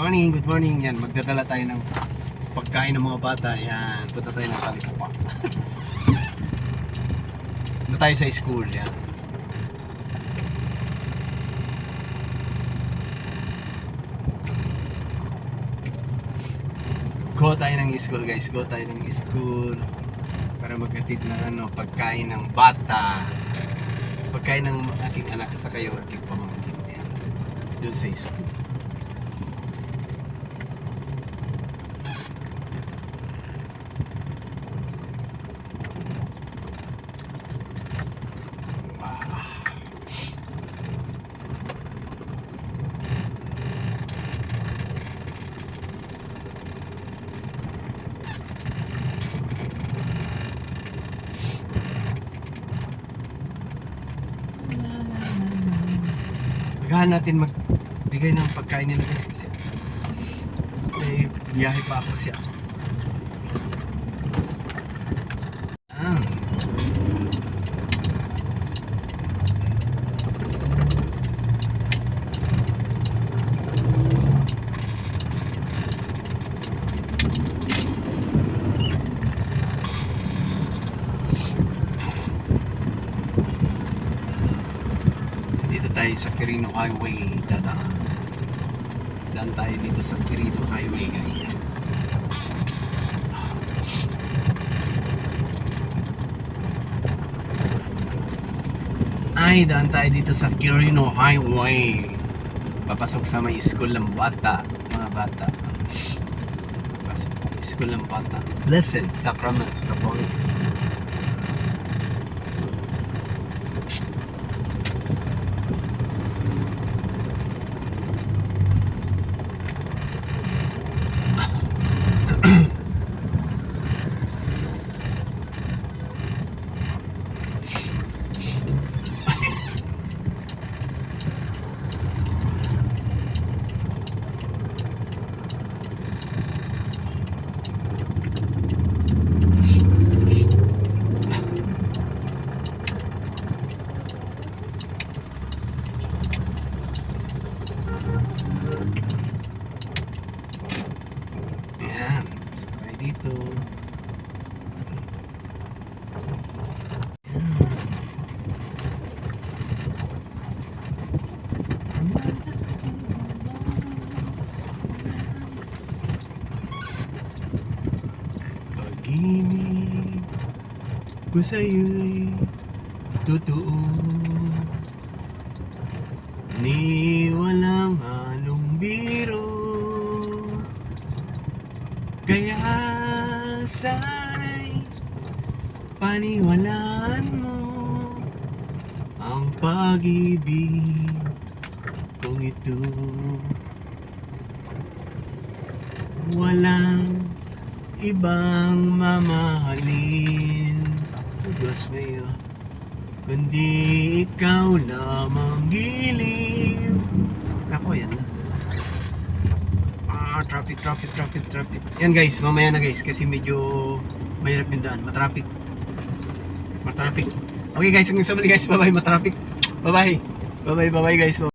Morning, good morning. Yan, magdadala tayo ng pagkain ng mga bata. Yan, punta tayo ng Kalipupa. Punta tayo sa school. Yan. Go tayo ng school guys, go tayo ng school para magkatid ng ano, pagkain ng bata. Pagkain ng aking anak sa kayo, aking pamangkin. Yan. Doon sa school. Agahan natin magbigay ng pagkain nila guys kasi may biyahe pa ako siya. Ah. Dito tayo sa Quirino Highway dadaan. Daan tayo dito sa Quirino Highway guys. Ay, daan tayo dito sa Quirino Highway. Papasok sa may school ng bata. Mga bata. Papasok sa school ng bata. Blessed Sacrament Catholic School. Ayan. Pasok tayo dito. Pag-ibig ko sa'yo'y totoo. Ni walang halong biro Kaya sana'y paniwalaan mo Ang pag-ibig kong ito. Walang ibang mamahalin Diyos mayo Kundi ikaw lamang giliw Ako yan na Ah, traffic, traffic, traffic, traffic. Yan guys, mamaya na guys kasi medyo mahirap yung daan. Matraffic. Matraffic. Okay guys, hanggang sa muli guys. Bye-bye, matraffic. Bye-bye. Bye-bye, bye-bye guys.